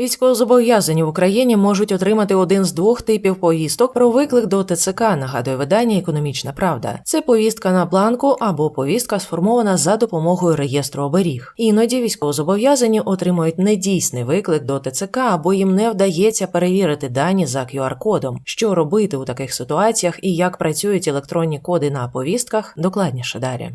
Військовозобов'язані в Україні можуть отримати один з двох типів повісток про виклик до ТЦК, нагадує видання Економічна Правда. Це повістка на бланку або повістка сформована за допомогою реєстру оберіг. Іноді військовозобов'язані отримують недійсний виклик до ТЦК або їм не вдається перевірити дані за QR-кодом. Що робити у таких ситуаціях і як працюють електронні коди на повістках, докладніше далі.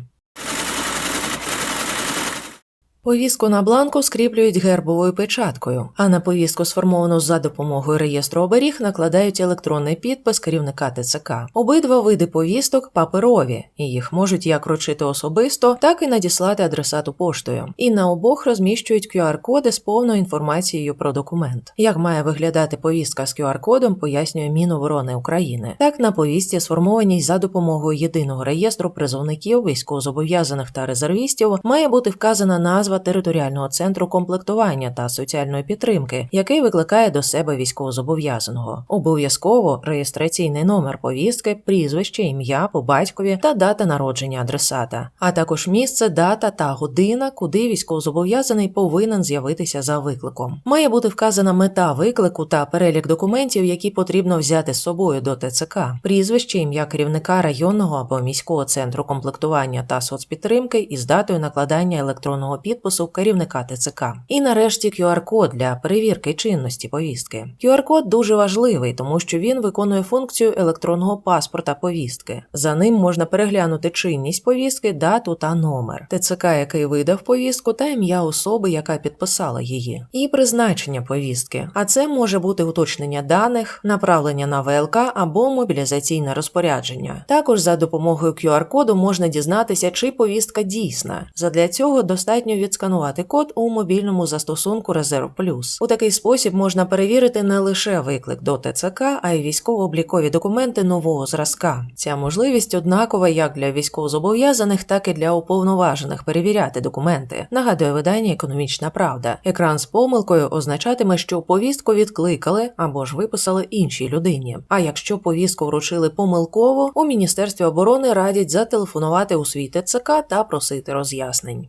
Повістку на бланку скріплюють гербовою печаткою, а на повістку, сформовану за допомогою реєстру оберіг, накладають електронний підпис керівника ТЦК. Обидва види повісток паперові, і їх можуть як вручити особисто, так і надіслати адресату поштою. І на обох розміщують QR-коди з повною інформацією про документ. Як має виглядати повістка з QR-кодом, пояснює Міноборони України. Так на повістці, сформованій за допомогою єдиного реєстру призовників, військовозобов'язаних та резервістів, має бути вказана назва територіального центру комплектування та соціальної підтримки, який викликає до себе військовозобов'язаного. Обов'язково реєстраційний номер повістки, прізвище, ім'я по батькові та дата народження адресата, а також місце, дата та година, куди військовозобов'язаний повинен з'явитися за викликом. Має бути вказана мета виклику та перелік документів, які потрібно взяти з собою до ТЦК, прізвище, ім'я керівника районного або міського центру комплектування та соцпідтримки із датою накладання електронного підпису керівника ТЦК. І нарешті QR-код для перевірки чинності повістки. QR-код дуже важливий, тому що він виконує функцію електронного паспорта повістки. За ним можна переглянути чинність повістки, дату та номер, ТЦК, який видав повістку, та ім'я особи, яка підписала її, і призначення повістки. А це може бути уточнення даних, направлення на ВЛК або мобілізаційне розпорядження. Також за допомогою QR-коду можна дізнатися, чи повістка дійсна. Задля цього достатньо відсканувати код у мобільному застосунку Резерв Плюс. У такий спосіб можна перевірити не лише виклик до ТЦК, а й військово-облікові документи нового зразка. Ця можливість однакова як для військовозобов'язаних, так і для уповноважених перевіряти документи. Нагадує видання Економічна Правда. Екран з помилкою означатиме, що повістку відкликали або ж виписали іншій людині. А якщо повістку вручили помилково, у Міністерстві оборони радять зателефонувати у свій ТЦК та просити роз'яснень.